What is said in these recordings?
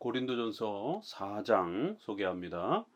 고린도전서 4장 소개합니다.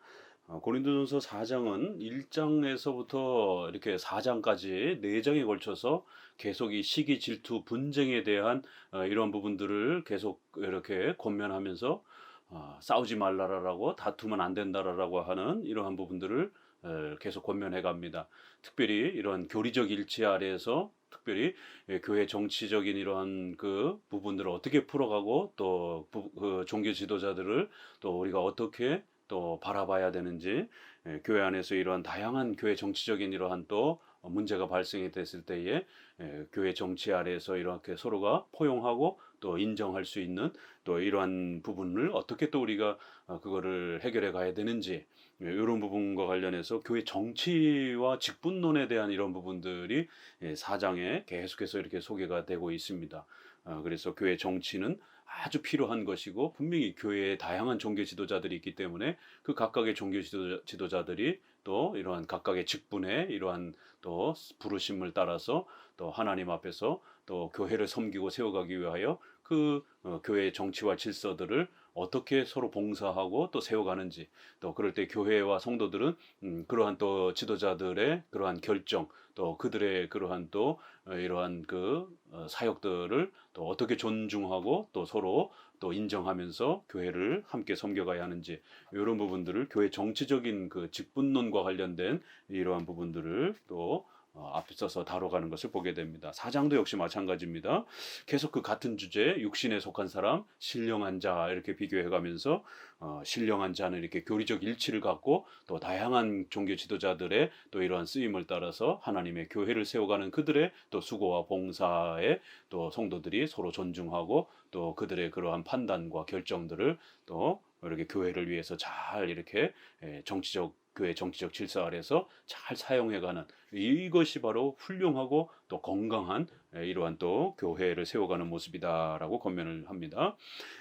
어, 고린도전서 4장은 1장에서부터 이렇게 4장까지 4장에 걸쳐서 계속 이 시기, 질투, 분쟁에 대한 어, 이런 부분들을 계속 이렇게 권면하면서 어, 싸우지 말라라고 다투면 안 된다라고 하는 이러한 부분들을 에, 계속 권면해 갑니다. 특별히 이런 교리적 일치 아래에서 특별히 예, 교회 정치적인 이러한 그 부분들을 어떻게 풀어가고 또 부- 그 종교 지도자들을 또 우리가 어떻게 또 바라봐야 되는지 예, 교회 안에서 이러한 다양한 교회 정치적인 이러한 또 문제가 발생이 됐을 때에 예, 교회 정치 아래에서 이렇게 서로가 포용하고 또 인정할 수 있는 또 이러한 부분을 어떻게 또 우리가 어, 그거를 해결해 가야 되는지 예, 이런 부분과 관련해서 교회 정치와 직분론에 대한 이런 부분들이 예, 사장에 계속해서 이렇게 소개가 되고 있습니다. 어, 그래서 교회 정치는 아주 필요한 것이고 분명히 교회에 다양한 종교 지도자들이 있기 때문에 그 각각의 종교 지도자, 지도자들이 또 이러한 각각의 직분에 이러한 또 부르심을 따라서 또 하나님 앞에서 또 교회를 섬기고 세워가기 위하여 그 어, 교회의 정치와 질서들을 어떻게 서로 봉사하고 또 세워가는지 또 그럴 때 교회와 성도들은 음, 그러한 또 지도자들의 그러한 결정 또 그들의 그러한 또 어, 이러한 그 어, 사역들을 또 어떻게 존중하고 또 서로 또 인정하면서 교회를 함께 섬겨가야 하는지 이런 부분들을 교회 정치적인 그 직분론과 관련된 이러한 부분들을 또 어, 앞서서 다뤄가는 것을 보게 됩니다. 사장도 역시 마찬가지입니다. 계속 그 같은 주제, 육신에 속한 사람, 신령한 자 이렇게 비교해가면서 어, 신령한 자는 이렇게 교리적 일치를 갖고 또 다양한 종교 지도자들의 또 이러한 쓰임을 따라서 하나님의 교회를 세워가는 그들의 또 수고와 봉사에 또 성도들이 서로 존중하고 또 그들의 그러한 판단과 결정들을 또 이렇게 교회를 위해서 잘 이렇게 예, 정치적 교회 정치적 질서 아래서 잘 사용해가는 이것이 바로 훌륭하고 또 건강한 예, 이러한 또 교회를 세워가는 모습이다라고 권면을 합니다.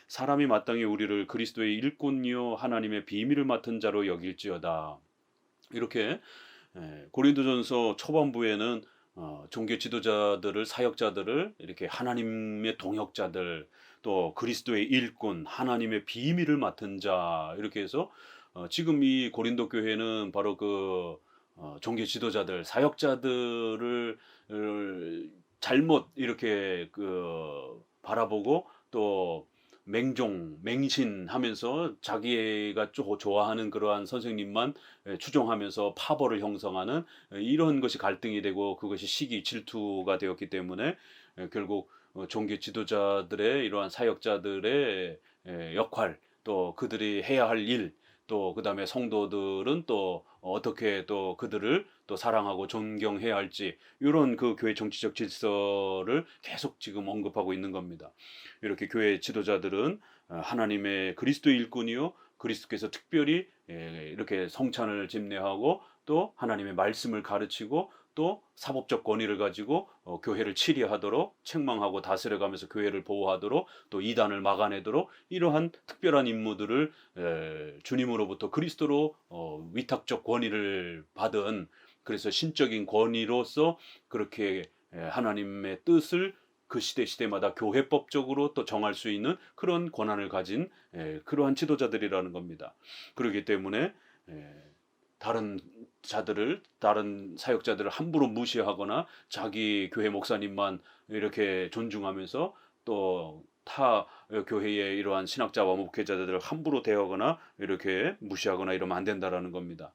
사람이 마땅히 우리를 그리스도의 일꾼이요 하나님의 비밀을 맡은 자로 여길지어다. 이렇게 예, 고린도전서 초반부에는 어, 종교 지도자들을 사역자들을 이렇게 하나님의 동역자들 또 그리스도의 일꾼 하나님의 비밀을 맡은 자 이렇게 해서 어, 지금 이 고린도 교회는 바로 그 어, 종교 지도자들 사역자들을 을 잘못 이렇게 그 바라보고 또 맹종, 맹신하면서 자기가 조- 좋아하는 그러한 선생님만 예, 추종하면서 파벌을 형성하는 예, 이런 것이 갈등이 되고 그것이 시기, 질투가 되었기 때문에 예, 결국 어, 종교 지도자들의 이러한 사역자들의 예, 역할 또 그들이 해야 할 일, 또 그다음에 성도들은 또 어떻게 또 그들을 또 사랑하고 존경해야 할지 이런 그 교회 정치적 질서를 계속 지금 언급하고 있는 겁니다. 이렇게 교회 지도자들은 어, 하나님의 그리스도 일꾼이요 그리스도께서 특별히 예, 이렇게 성찬을 집례하고 또 하나님의 말씀을 가르치고 또 사법적 권위를 가지고 어, 교회를 치리하도록 책망하고 다스려가면서 교회를 보호하도록 또 이단을 막아내도록 이러한 특별한 임무들을 에, 주님으로부터 그리스도로 어, 위탁적 권위를 받은 그래서 신적인 권위로서 그렇게 에, 하나님의 뜻을 그 시대 시대마다 교회법적으로 또 정할 수 있는 그런 권한을 가진 에, 그러한 지도자들이라는 겁니다. 그렇기 때문에 에, 다른 자들을 다른 사역자들을 함부로 무시하거나 자기 교회 목사님만 이렇게 존중하면서 또 타 교회의 이러한 신학자와 목회자들을 함부로 대하거나 이렇게 무시하거나 이러면 안 된다라는 겁니다.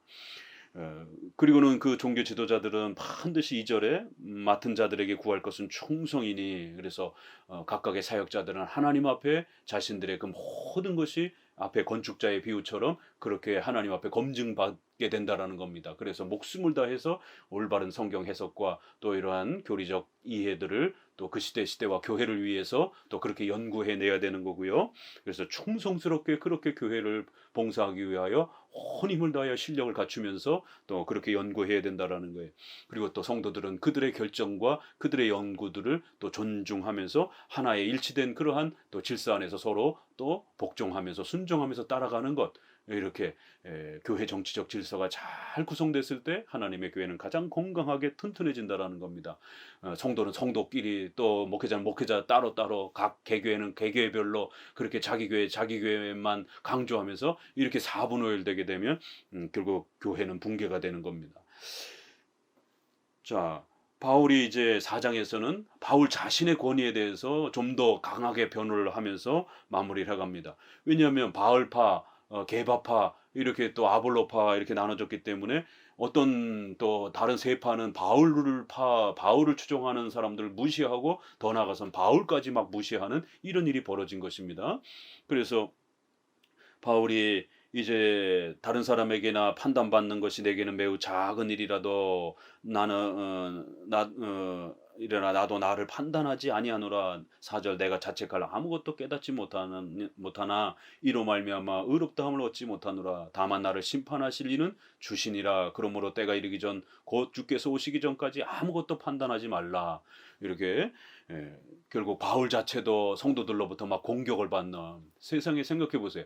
어, 그리고는 그 종교 지도자들은 반드시 이절에 맡은 자들에게 구할 것은 충성이니 그래서 어, 각각의 사역자들은 하나님 앞에 자신들의 그 모든 것이 앞에 건축자의 비유처럼 그렇게 하나님 앞에 검증받게 된다라는 겁니다. 그래서 목숨을 다해서 올바른 성경 해석과 또 이러한 교리적 이해들을 또 그 시대 시대와 교회를 위해서 또 그렇게 연구해 내야 되는 거고요. 그래서 충성스럽게 그렇게 교회를 봉사하기 위하여 온 힘을 다하여 실력을 갖추면서 또 그렇게 연구해야 된다라는 거예요. 그리고 또 성도들은 그들의 결정과 그들의 연구들을 또 존중하면서 하나의 일치된 그러한 또 질서 안에서 서로 또 복종하면서 순종하면서 따라가는 것 이렇게 에, 교회 정치적 질서가 잘 구성됐을 때 하나님의 교회는 가장 건강하게 튼튼해진다라는 겁니다. 어, 성도는 성도끼리 또 목회자는 목회자 따로 따로 각 개교회는 개교회별로 그렇게 자기 교회 자기 교회만 강조하면서 이렇게 사분오열되게 되면 음, 결국 교회는 붕괴가 되는 겁니다. 자, 바울이 이제 4장에서는 바울 자신의 권위에 대해서 좀 더 강하게 변호를 하면서 마무리를 해갑니다. 왜냐하면 바울파, 어, 게바파, 이렇게 또 아볼로파 이렇게 나눠졌기 때문에 어떤 또 다른 세파는 바울을 파 바울을 추종하는 사람들을 무시하고 더 나아가선 바울까지 막 무시하는 이런 일이 벌어진 것입니다. 그래서 바울이 이제 다른 사람에게나 판단받는 것이 내게는 매우 작은 일이라도 나는 어, 나 어, 이러나 나도 나를 판단하지 아니하노라. 사절 내가 자책할 아무것도 깨닫지 못하나 이로 말미암아 의롭다함을 얻지 못하노라. 다만 나를 심판하실 이는 주시니라. 그러므로 때가 이르기 전 곧 주께서 오시기 전까지 아무것도 판단하지 말라. 이렇게 예, 결국 바울 자체도 성도들로부터 막 공격을 받는 세상에 생각해 보세요.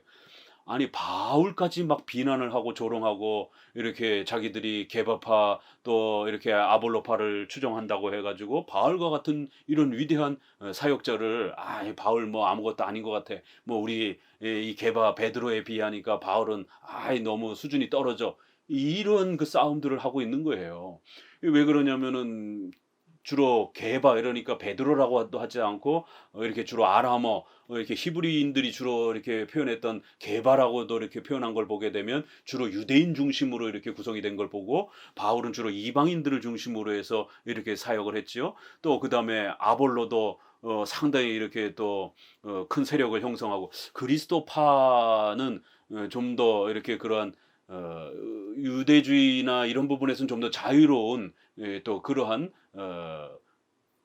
아니 바울까지 막 비난을 하고 조롱하고 이렇게 자기들이 개바파 또 이렇게 아볼로파를 추종한다고 해가지고 바울과 같은 이런 위대한 어, 사역자를 아 바울 뭐 아무것도 아닌 것 같아 뭐 우리 이 개바 베드로에 비하니까 바울은 아이 너무 수준이 떨어져 이런 그 싸움들을 하고 있는 거예요. 왜 그러냐면은 주로 게바 이러니까 베드로라고도 하지 않고 어, 이렇게 주로 아람어 어, 이렇게 히브리인들이 주로 이렇게 표현했던 게바라고도 이렇게 표현한 걸 보게 되면 주로 유대인 중심으로 이렇게 구성이 된 걸 보고 바울은 주로 이방인들을 중심으로 해서 이렇게 사역을 했지요. 또 그 다음에 아볼로도 어, 상당히 이렇게 또큰 세력을 형성하고 그리스도파는 어, 좀더 이렇게 그러한 어, 유대주의나 이런 부분에서는 좀 더 자유로운 예, 또 그러한 어,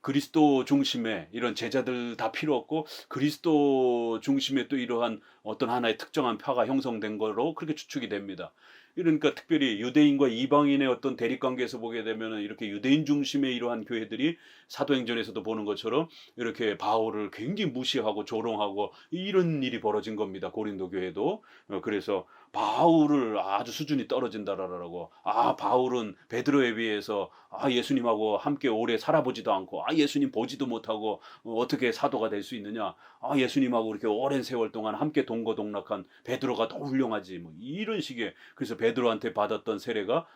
그리스도 중심의 이런 제자들 다 필요 없고 그리스도 중심의 또 이러한 어떤 하나의 특정한 파가 형성된 거로 그렇게 추측이 됩니다. 그러니까 특별히 유대인과 이방인의 어떤 대립 관계에서 보게 되면 이렇게 유대인 중심의 이러한 교회들이 사도행전에서도 보는 것처럼 이렇게 바울을 굉장히 무시하고 조롱하고 이런 일이 벌어진 겁니다. 고린도 교회도 어, 그래서 바울을 아주 수준이 떨어진다라고. 아 바울은 베드로에 비해서 아 예수님하고 함께 오래 살아보지도 않고 아 예수님 보지도 못하고 어, 어떻게 사도가 될 수 있느냐. 아 예수님하고 이렇게 오랜 세월 동안 함께 동거동락한 베드로가 더 훌륭하지. 뭐 이런 식의 그래서 베드로한테 받았던 세례가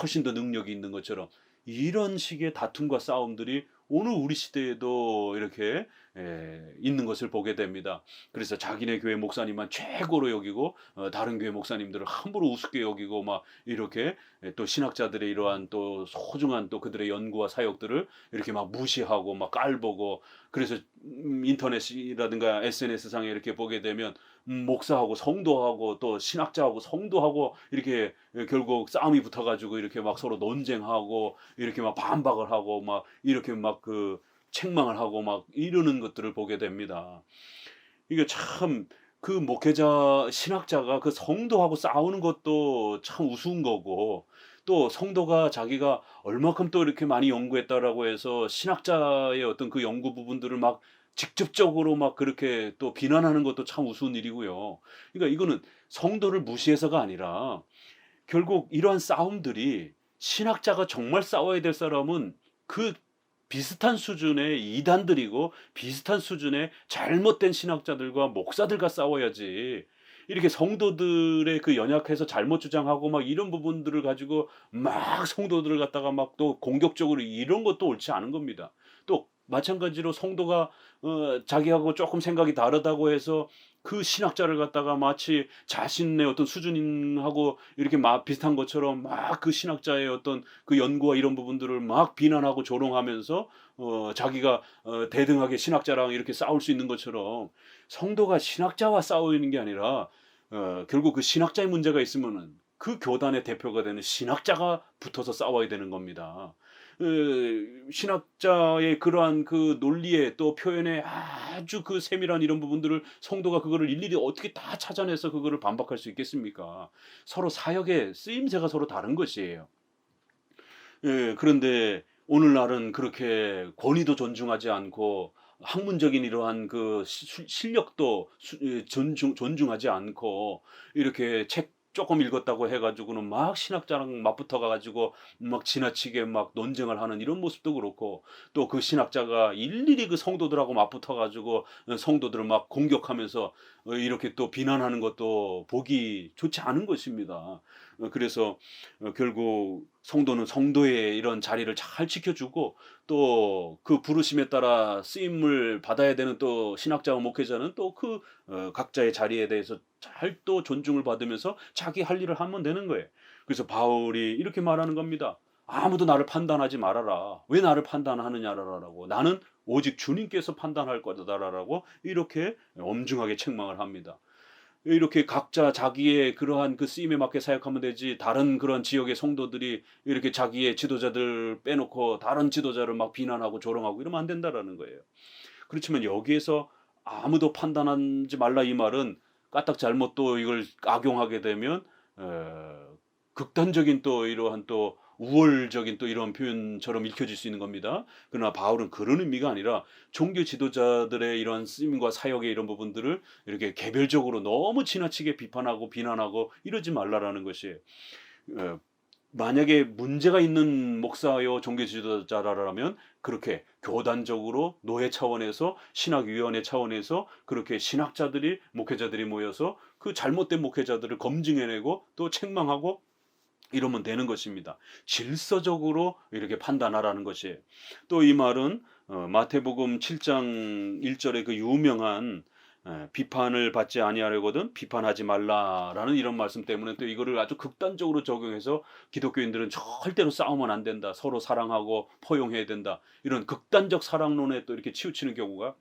훨씬 더 능력이 있는 것처럼 이런 식의 다툼과 싸움들이 오늘 우리 시대에도 이렇게 에, 있는 것을 보게 됩니다. 그래서 자기네 교회 목사님만 최고로 여기고 어, 다른 교회 목사님들을 함부로 우습게 여기고 막 이렇게 에, 또 신학자들의 이러한 또 소중한 또 그들의 연구와 사역들을 이렇게 막 무시하고 막 깔보고 그래서 음, 인터넷이라든가 SNS 상에 이렇게 보게 되면 음, 목사하고 성도하고 또 신학자하고 성도하고 이렇게 결국 싸움이 붙어가지고 이렇게 막 서로 논쟁하고 이렇게 막 반박을 하고 막 이렇게 막그 책망을 하고 막 이러는 것들을 보게 됩니다. 이게 참 그 목회자 신학자가 그 성도하고 싸우는 것도 참 우스운 거고 또 성도가 자기가 얼마큼 또 이렇게 많이 연구했다라고 해서 신학자의 어떤 그 연구 부분들을 막 직접적으로 막 그렇게 또 비난하는 것도 참 우스운 일이고요. 그러니까 이거는 성도를 무시해서가 아니라 결국 이러한 싸움들이 신학자가 정말 싸워야 될 사람은 그 비슷한 수준의 이단들이고 비슷한 수준의 잘못된 신학자들과 목사들과 싸워야지. 이렇게 성도들의 그 연약해서 잘못 주장하고 막 이런 부분들을 가지고 막 성도들을 갖다가 막 또 공격적으로 이런 것도 옳지 않은 겁니다. 또 마찬가지로 성도가 어, 자기하고 조금 생각이 다르다고 해서 그 신학자를 갖다가 마치 자신의 어떤 수준하고 이렇게 막 비슷한 것처럼 막 그 신학자의 어떤 그 연구와 이런 부분들을 막 비난하고 조롱하면서 어, 자기가 어, 대등하게 신학자랑 이렇게 싸울 수 있는 것처럼 성도가 신학자와 싸우는 게 아니라 어, 결국 그 신학자의 문제가 있으면은 그 교단의 대표가 되는 신학자가 붙어서 싸워야 되는 겁니다. 그 신학자의 그러한 그 논리에 또 표현에 아주 그 세밀한 이런 부분들을 성도가 그거를 일일이 어떻게 다 찾아내서 그거를 반박할 수 있겠습니까? 서로 사역의 쓰임새가 서로 다른 것이에요. 예, 그런데 오늘날은 그렇게 권위도 존중하지 않고 학문적인 이러한 그 시- 실력도 수- 예, 존중 존중하지 않고 이렇게 책 조금 읽었다고 해가지고는 막 신학자랑 맞붙어 가가지고 막 지나치게 막 논쟁을 하는 이런 모습도 그렇고 또 그 신학자가 일일이 그 성도들하고 맞붙어 가지고 성도들을 막 공격하면서 어, 이렇게 또 비난하는 것도 보기 좋지 않은 것입니다. 어, 그래서 어, 결국 성도는 성도의 이런 자리를 잘 지켜주고 또 그 부르심에 따라 쓰임을 받아야 되는 또 신학자와 목회자는 또 그 각자의 자리에 대해서 잘 또 존중을 받으면서 자기 할 일을 하면 되는 거예요. 그래서 바울이 이렇게 말하는 겁니다. 아무도 나를 판단하지 말아라. 왜 나를 판단하느냐라고. 나는 오직 주님께서 판단할 거다라고 이렇게 엄중하게 책망을 합니다. 이렇게 각자 자기의 그러한 그 쓰임에 맞게 사역하면 되지 다른 그런 지역의 성도들이 이렇게 자기의 지도자들 빼놓고 다른 지도자를 막 비난하고 조롱하고 이러면 안 된다라는 거예요. 그렇지만 여기에서 아무도 판단하지 말라 이 말은 까딱 잘못 또 이걸 악용하게 되면 어, 극단적인 또 이러한 또 우월적인 또 이런 표현처럼 읽혀질 수 있는 겁니다. 그러나 바울은 그런 의미가 아니라 종교 지도자들의 이런 쓰임과 사역의 이런 부분들을 이렇게 개별적으로 너무 지나치게 비판하고 비난하고 이러지 말라라는 것이 어, 만약에 문제가 있는 목사요 종교 지도자라면 그렇게 교단적으로 노예 차원에서 신학위원회 차원에서 그렇게 신학자들이 목회자들이 모여서 그 잘못된 목회자들을 검증해내고 또 책망하고 이러면 되는 것입니다. 질서적으로 이렇게 판단하라는 것이에요. 또 이 말은 어, 마태복음 7장 1절의 그 유명한 에, 비판을 받지 아니하려거든 비판하지 말라라는 이런 말씀 때문에 또 이거를 아주 극단적으로 적용해서 기독교인들은 절대로 싸우면 안 된다. 서로 사랑하고 포용해야 된다. 이런 극단적 사랑론에 또 이렇게 치우치는 경우가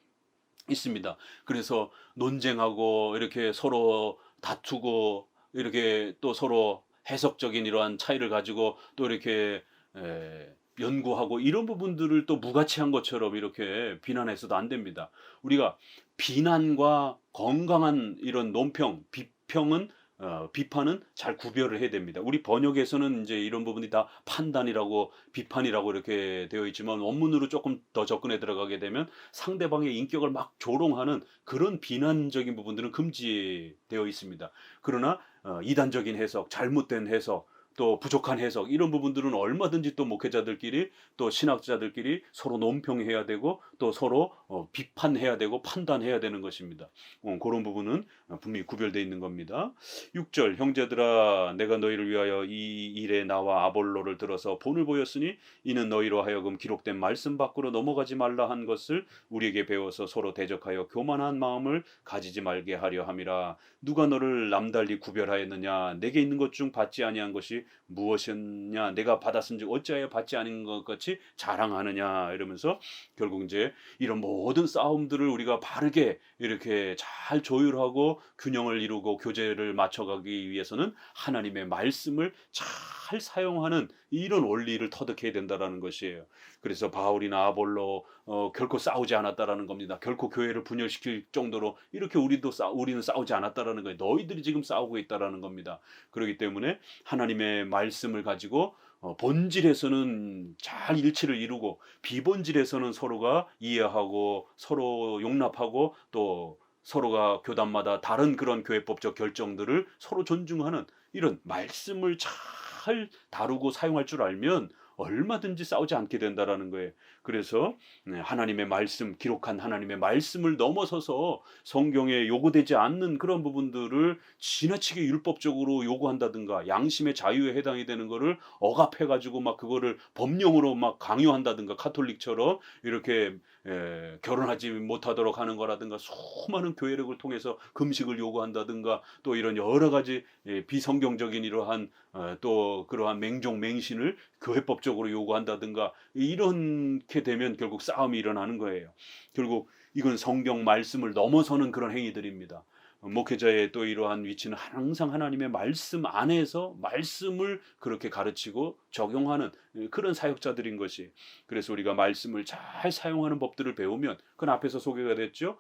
있습니다. 그래서 논쟁하고 이렇게 서로 다투고 이렇게 또 서로 해석적인 이러한 차이를 가지고 또 이렇게 에, 연구하고 이런 부분들을 또 무가치한 것처럼 이렇게 비난해서도 안 됩니다. 우리가 비난과 건강한 이런 논평, 비평은 어, 비판은 잘 구별을 해야 됩니다. 우리 번역에서는 이제 이런 부분이 다 판단이라고 비판이라고 이렇게 되어 있지만 원문으로 조금 더 접근해 들어가게 되면 상대방의 인격을 막 조롱하는 그런 비난적인 부분들은 금지되어 있습니다. 그러나 어, 이단적인 해석, 잘못된 해석, 또 부족한 해석 이런 부분들은 얼마든지 또 목회자들끼리 또 신학자들끼리 서로 논평해야 되고 또 서로 어, 비판해야 되고 판단해야 되는 것입니다. 어, 그런 부분은 분명히 구별되어 있는 겁니다. 6절 형제들아 내가 너희를 위하여 이 일에 나와 아볼로를 들어서 본을 보였으니 이는 너희로 하여금 기록된 말씀 밖으로 넘어가지 말라 한 것을 우리에게 배워서 서로 대적하여 교만한 마음을 가지지 말게 하려 함이라 누가 너를 남달리 구별하였느냐 내게 있는 것 중 받지 아니한 것이 무엇이었냐 내가 받았은지 어찌하여 받지 않은 것 같이 자랑하느냐 이러면서 결국 이제 이런 모든 싸움들을 우리가 바르게 이렇게 잘 조율하고 균형을 이루고 교제를 맞춰가기 위해서는 하나님의 말씀을 잘 사용하는 이런 원리를 터득해야 된다라는 것이에요. 그래서 바울이나 아볼로 어, 결코 싸우지 않았다라는 겁니다. 결코 교회를 분열시킬 정도로 이렇게 우리도 싸 우리는 싸우지 않았다라는 거예요. 너희들이 지금 싸우고 있다라는 겁니다. 그렇기 때문에 하나님의 말씀을 가지고 어, 본질에서는 잘 일치를 이루고 비본질에서는 서로가 이해하고 서로 용납하고 또 서로가 교단마다 다른 그런 교회법적 결정들을 서로 존중하는 이런 말씀을 잘 다루고 사용할 줄 알면 얼마든지 싸우지 않게 된다라는 거예요. 그래서 네, 하나님의 말씀, 기록한 하나님의 말씀을 넘어서서 성경에 요구되지 않는 그런 부분들을 지나치게 율법적으로 요구한다든가 양심의 자유에 해당이 되는 거를 억압해 가지고 막 그거를 법령으로 막 강요한다든가 카톨릭처럼 이렇게 에, 결혼하지 못하도록 하는 거라든가 수많은 교회력을 통해서 금식을 요구한다든가 또 이런 여러 가지 예, 비성경적인 이러한 어, 또 그러한 맹종 맹신을 교회법적으로 요구한다든가 이렇게 되면 결국 싸움이 일어나는 거예요. 결국 이건 성경 말씀을 넘어서는 그런 행위들입니다. 목회자의 또 이러한 위치는 항상 하나님의 말씀 안에서 말씀을 그렇게 가르치고 적용하는 그런 사역자들인 것이 그래서 우리가 말씀을 잘 사용하는 법들을 배우면 그건 앞에서 소개가 됐죠.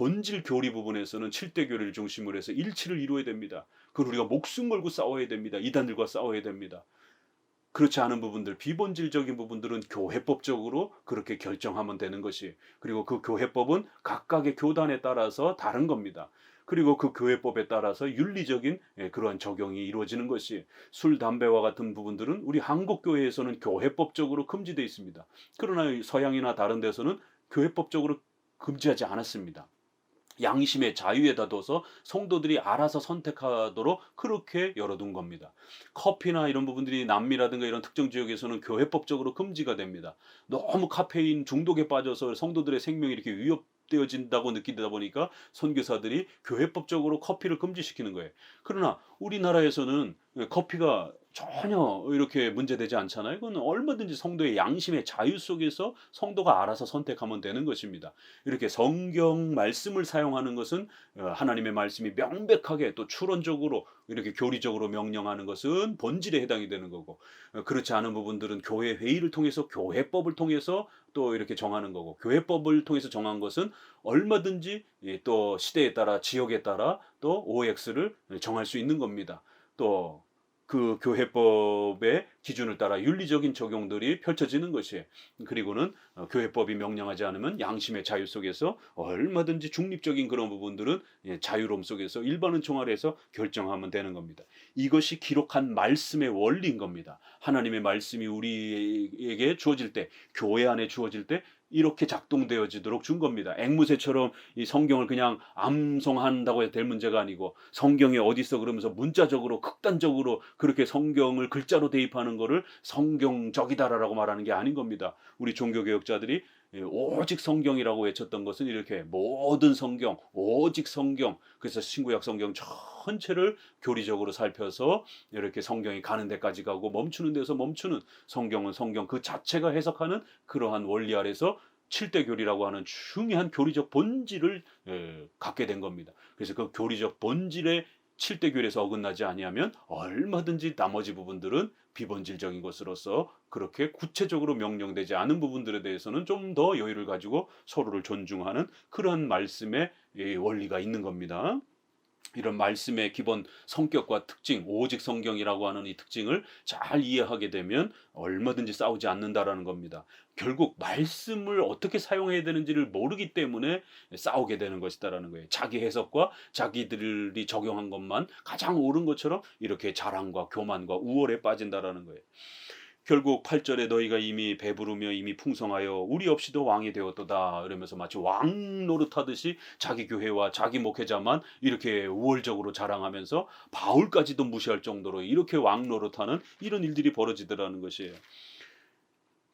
본질 교리 부분에서는 7대 교리를 중심으로 해서 일치를 이루어야 됩니다. 그걸 우리가 목숨 걸고 싸워야 됩니다. 이단들과 싸워야 됩니다. 그렇지 않은 부분들, 비본질적인 부분들은 교회법적으로 그렇게 결정하면 되는 것이 그리고 그 교회법은 각각의 교단에 따라서 다른 겁니다. 그리고 그 교회법에 따라서 윤리적인 예, 그러한 적용이 이루어지는 것이 술, 담배와 같은 부분들은 우리 한국 교회에서는 교회법적으로 금지되어 있습니다. 그러나 서양이나 다른 데서는 교회법적으로 금지하지 않았습니다. 양심의 자유에다 둬서 성도들이 알아서 선택하도록 그렇게 열어둔 겁니다. 커피나 이런 부분들이 남미라든가 이런 특정 지역에서는 교회법적으로 금지가 됩니다. 너무 카페인 중독에 빠져서 성도들의 생명이 이렇게 위협 되어진다고 느끼다 보니까 선교사들이 교회법적으로 커피를 금지시키는 거예요. 그러나 우리나라에서는 커피가 전혀 이렇게 문제되지 않잖아요. 이건 얼마든지 성도의 양심의 자유 속에서 성도가 알아서 선택하면 되는 것입니다. 이렇게 성경 말씀을 사용하는 것은 어, 하나님의 말씀이 명백하게 또 추론적으로 이렇게 교리적으로 명령하는 것은 본질에 해당이 되는 거고 어, 그렇지 않은 부분들은 교회 회의를 통해서 교회법을 통해서 또 이렇게 정하는 거고 교회법을 통해서 정한 것은 얼마든지 예, 또 시대에 따라 지역에 따라 또 OX를 정할 수 있는 겁니다. 또 그 교회법의 기준을 따라 윤리적인 적용들이 펼쳐지는 것이에요. 그리고는 어, 교회법이 명령하지 않으면 양심의 자유 속에서 얼마든지 중립적인 그런 부분들은 예, 자유로움 속에서 일반은 총알에서 결정하면 되는 겁니다. 이것이 기록한 말씀의 원리인 겁니다. 하나님의 말씀이 우리에게 주어질 때, 교회 안에 주어질 때 이렇게 작동되어지도록 준 겁니다. 앵무새처럼 이 성경을 그냥 암송한다고 해도 될 문제가 아니고 성경이 어디 있어 그러면서 문자적으로 극단적으로 그렇게 성경을 글자로 대입하는 거를 성경적이다라고 말하는 게 아닌 겁니다. 우리 종교개혁자 들이 예, 오직 성경이라고 외쳤던 것은 이렇게 모든 성경, 오직 성경. 그래서 신구약 성경 전체를 교리적으로 살펴서 이렇게 성경이 가는 데까지 가고 멈추는 데서 멈추는 성경은 성경 그 자체가 해석하는 그러한 원리 아래서 칠대 교리라고 하는 중요한 교리적 본질을 예, 갖게 된 겁니다. 그래서 그 교리적 본질의 칠대 교리에서 어긋나지 아니하면 얼마든지 나머지 부분들은 비본질적인 것으로서 그렇게 구체적으로 명령되지 않은 부분들에 대해서는 좀 더 여유를 가지고 서로를 존중하는 그런 말씀의 예, 원리가 있는 겁니다. 이런 말씀의 기본 성격과 특징, 오직 성경이라고 하는 이 특징을 잘 이해하게 되면 얼마든지 싸우지 않는다라는 겁니다. 결국 말씀을 어떻게 사용해야 되는지를 모르기 때문에 싸우게 되는 것이다라는 거예요. 자기 해석과 자기들이 적용한 것만 가장 옳은 것처럼 이렇게 자랑과 교만과 우월에 빠진다라는 거예요. 결국 8절에 너희가 이미 배부르며 이미 풍성하여 우리 없이도 왕이 되었도다 이러면서 마치 왕 노릇하듯이 자기 교회와 자기 목회자만 이렇게 우월적으로 자랑하면서 바울까지도 무시할 정도로 이렇게 왕 노릇하는 이런 일들이 벌어지더라는 것이에요.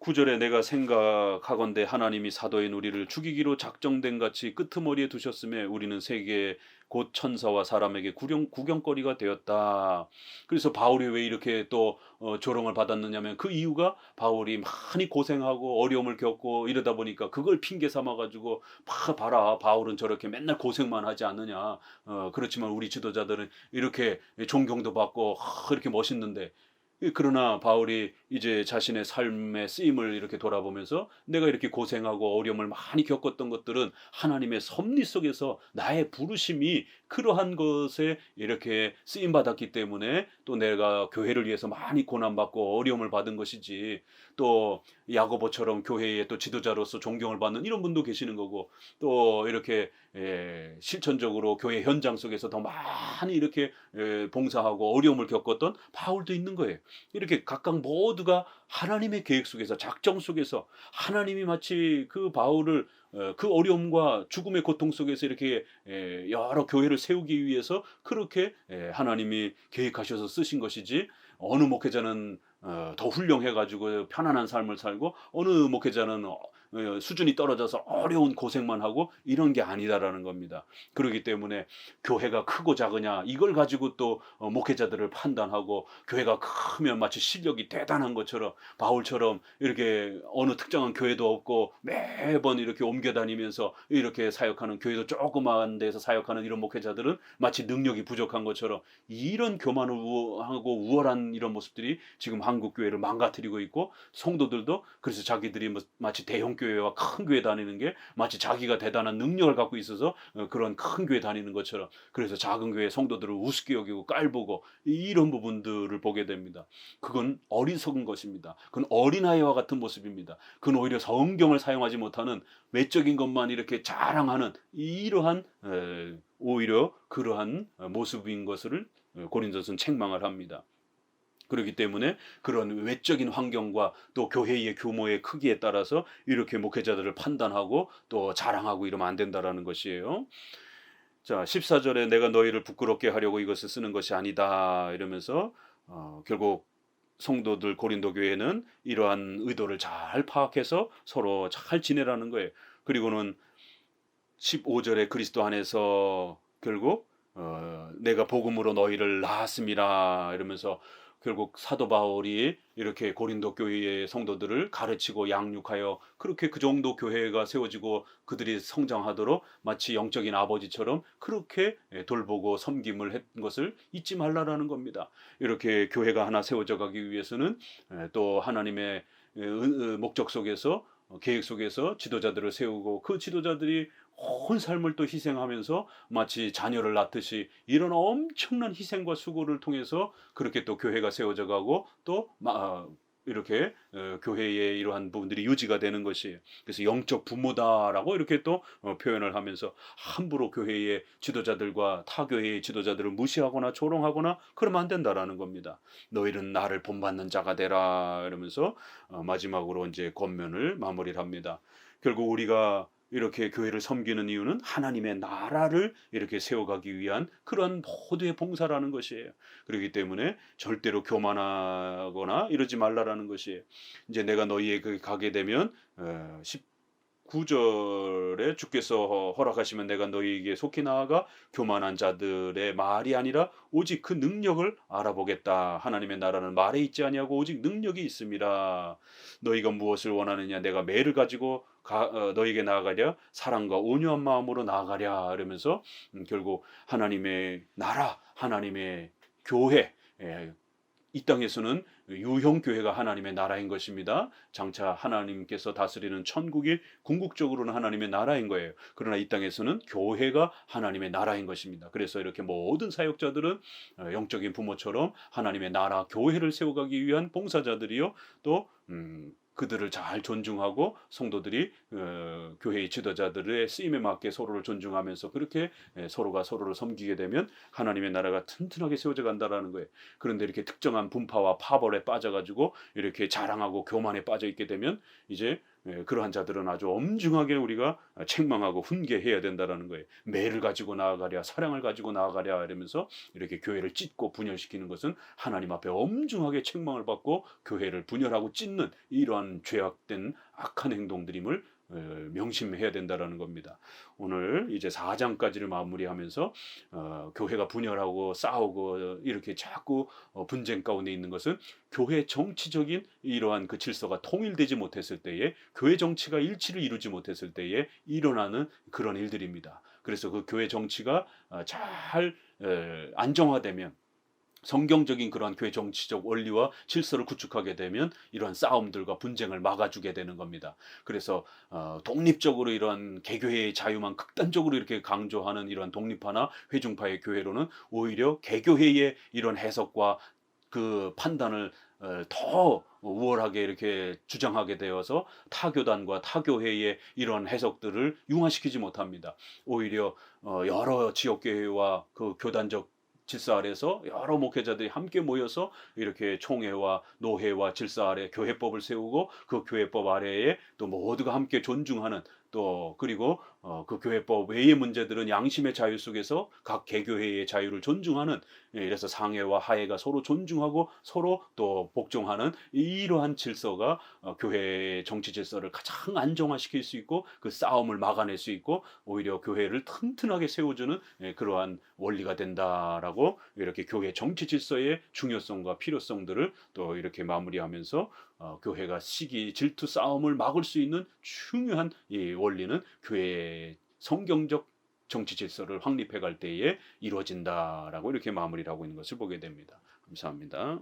9절에 내가 생각하건대 하나님이 사도인 우리를 죽이기로 작정된 같이 끄트머리에 두셨음에 우리는 세계 곧 천사와 사람에게 구경, 구경거리가 되었다. 그래서 바울이 왜 이렇게 또 어, 조롱을 받았느냐면 그 이유가 바울이 많이 고생하고 어려움을 겪고 이러다 보니까 그걸 핑계 삼아 가지고 봐 봐라 바울은 저렇게 맨날 고생만 하지 않느냐. 어, 그렇지만 우리 지도자들은 이렇게 존경도 받고 하, 이렇게 멋있는데 그러나 바울이 이제 자신의 삶의 쓰임을 이렇게 돌아보면서 내가 이렇게 고생하고 어려움을 많이 겪었던 것들은 하나님의 섭리 속에서 나의 부르심이 그러한 것에 이렇게 쓰임 받았기 때문에 또 내가 교회를 위해서 많이 고난 받고 어려움을 받은 것이지 또 야고보처럼 교회의 또 지도자로서 존경을 받는 이런 분도 계시는 거고 또 이렇게 예, 실천적으로 교회 현장 속에서 더 많이 이렇게 예, 봉사하고 어려움을 겪었던 바울도 있는 거예요. 이렇게 각각 모 두가 하나님의 계획 속에서 작정 속에서 하나님이 마치 그 바울을 어, 그 어려움과 죽음의 고통 속에서 이렇게 예, 여러 교회를 세우기 위해서 그렇게 예, 하나님이 계획하셔서 쓰신 것이지 어느 목회자는 어, 더 훌륭해가지고 편안한 삶을 살고 어느 목회자는 어, 수준이 떨어져서 어려운 고생만 하고 이런 게 아니다라는 겁니다. 그렇기 때문에 교회가 크고 작으냐 이걸 가지고 또 어, 목회자들을 판단하고 교회가 크면 마치 실력이 대단한 것처럼 바울처럼 이렇게 어느 특정한 교회도 없고 매번 이렇게 옮겨 다니면서 이렇게 사역하는 교회도 조그마한 데서 사역하는 이런 목회자들은 마치 능력이 부족한 것처럼 이런 교만하고 우월한 이런 모습들이 지금 한국 교회를 망가뜨리고 있고 성도들도 그래서 자기들이 뭐 마치 대형 교회 교회와 큰 교회 다니는 게 마치 자기가 대단한 능력을 갖고 있어서 어, 그런 큰 교회 다니는 것처럼 그래서 작은 교회 성도들을 우습게 여기고 깔보고 이런 부분들을 보게 됩니다. 그건 어리석은 것입니다. 그건 어린아이와 같은 모습입니다. 그건 오히려 성경을 사용하지 못하는 외적인 것만 이렇게 자랑하는 이러한 에, 오히려 그러한 모습인 것을 고린도서는 책망을 합니다. 그렇기 때문에 그런 외적인 환경과 또 교회의 규모의 크기에 따라서 이렇게 목회자들을 판단하고 또 자랑하고 이러면 안 된다라는 것이에요. 자, 14절에 내가 너희를 부끄럽게 하려고 이것을 쓰는 것이 아니다 이러면서 어, 결국 성도들 고린도 교회는 이러한 의도를 잘 파악해서 서로 잘 지내라는 거예요. 그리고는 15절에 그리스도 안에서 결국 어, 내가 복음으로 너희를 낳았습니다 이러면서 결국 사도 바울이 이렇게 고린도 교회의 성도들을 가르치고 양육하여 그렇게 그 정도 교회가 세워지고 그들이 성장하도록 마치 영적인 아버지처럼 그렇게 돌보고 섬김을 했던 것을 잊지 말라라는 겁니다. 이렇게 교회가 하나 세워져 가기 위해서는 또 하나님의 목적 속에서 계획 속에서 지도자들을 세우고 그 지도자들이 온 삶을 또 희생하면서 마치 자녀를 낳듯이 이런 엄청난 희생과 수고를 통해서 그렇게 또 교회가 세워져 가고 또 이렇게 어, 교회의 이러한 부분들이 유지가 되는 것이에요. 그래서 영적 부모다라고 이렇게 또 어, 표현을 하면서 함부로 교회의 지도자들과 타 교회의 지도자들을 무시하거나 조롱하거나 그러면 안 된다라는 겁니다. 너희는 나를 본받는 자가 되라 이러면서 어, 마지막으로 이제 권면을 마무리를 합니다. 결국 우리가 이렇게 교회를 섬기는 이유는 하나님의 나라를 이렇게 세워가기 위한 그런 모두의 봉사라는 것이에요. 그렇기 때문에 절대로 교만하거나 이러지 말라라는 것이에요. 이제 내가 너희에게 가게 되면 19절에 어, 주께서 허락하시면 내가 너희에게 속히 나아가 교만한 자들의 말이 아니라 오직 그 능력을 알아보겠다. 하나님의 나라는 말에 있지 아니하고 오직 능력이 있습니다. 너희가 무엇을 원하느냐 내가 매를 가지고 가, 어, 너에게 나아가랴 사랑과 온유한 마음으로 나아가랴 이러면서 음, 결국 하나님의 나라 하나님의 교회 예, 이 땅에서는 유형 교회가 하나님의 나라인 것입니다. 장차 하나님께서 다스리는 천국이 궁극적으로는 하나님의 나라인 거예요. 그러나 이 땅에서는 교회가 하나님의 나라인 것입니다. 그래서 이렇게 모든 사역자들은 어, 영적인 부모처럼 하나님의 나라 교회를 세워가기 위한 봉사자들이요 또 음, 그들을 잘 존중하고 성도들이 어, 교회의 지도자들의 쓰임에 맞게 서로를 존중하면서 그렇게 에, 서로가 서로를 섬기게 되면 하나님의 나라가 튼튼하게 세워져 간다라는 거예요. 그런데 이렇게 특정한 분파와 파벌에 빠져가지고 이렇게 자랑하고 교만에 빠져 있게 되면 이제 예, 그러한 자들은 아주 엄중하게 우리가 책망하고 훈계해야 된다라는 거예요. 매를 가지고 나아가랴, 사랑을 가지고 나아가랴 이러면서 이렇게 교회를 찢고 분열시키는 것은 하나님 앞에 엄중하게 책망을 받고 교회를 분열하고 찢는 이러한 죄악된 악한 행동들임을 명심해야 된다라는 겁니다. 오늘 이제 4장까지를 마무리하면서 어, 교회가 분열하고 싸우고 이렇게 자꾸 어, 분쟁 가운데 있는 것은 교회 정치적인 이러한 그 질서가 통일되지 못했을 때에 교회 정치가 일치를 이루지 못했을 때에 일어나는 그런 일들입니다. 그래서 그 교회 정치가 어, 잘 에, 안정화되면 성경적인 그러한 교회 정치적 원리와 질서를 구축하게 되면 이러한 싸움들과 분쟁을 막아주게 되는 겁니다. 그래서 어, 독립적으로 이러한 개교회의 자유만 극단적으로 이렇게 강조하는 이러한 독립파나 회중파의 교회로는 오히려 개교회의 이런 해석과 그 판단을 어, 더 우월하게 이렇게 주장하게 되어서 타교단과 타교회의 이런 해석들을 융화시키지 못합니다. 오히려 어, 여러 지역교회와 그 교단적 질서 아래서 여러 목회자들이 함께 모여서 이렇게 총회와 노회와 질서 아래 교회법을 세우고 그 교회법 아래에 또 모두가 함께 존중하는 또 그리고 어, 그 교회법 외의 문제들은 양심의 자유 속에서 각 개교회의 자유를 존중하는 예, 이래서 상해와 하해가 서로 존중하고 서로 또 복종하는 이러한 질서가 어, 교회의 정치 질서를 가장 안정화시킬 수 있고 그 싸움을 막아낼 수 있고 오히려 교회를 튼튼하게 세워주는 예, 그러한 원리가 된다라고 이렇게 교회 정치 질서의 중요성과 필요성들을 또 이렇게 마무리하면서 어, 교회가 시기 질투 싸움을 막을 수 있는 중요한 이 원리는 교회의 성경적 정치 질서를 확립해 갈 때에 이루어진다라고 이렇게 마무리를 하고 있는 것을 보게 됩니다. 감사합니다.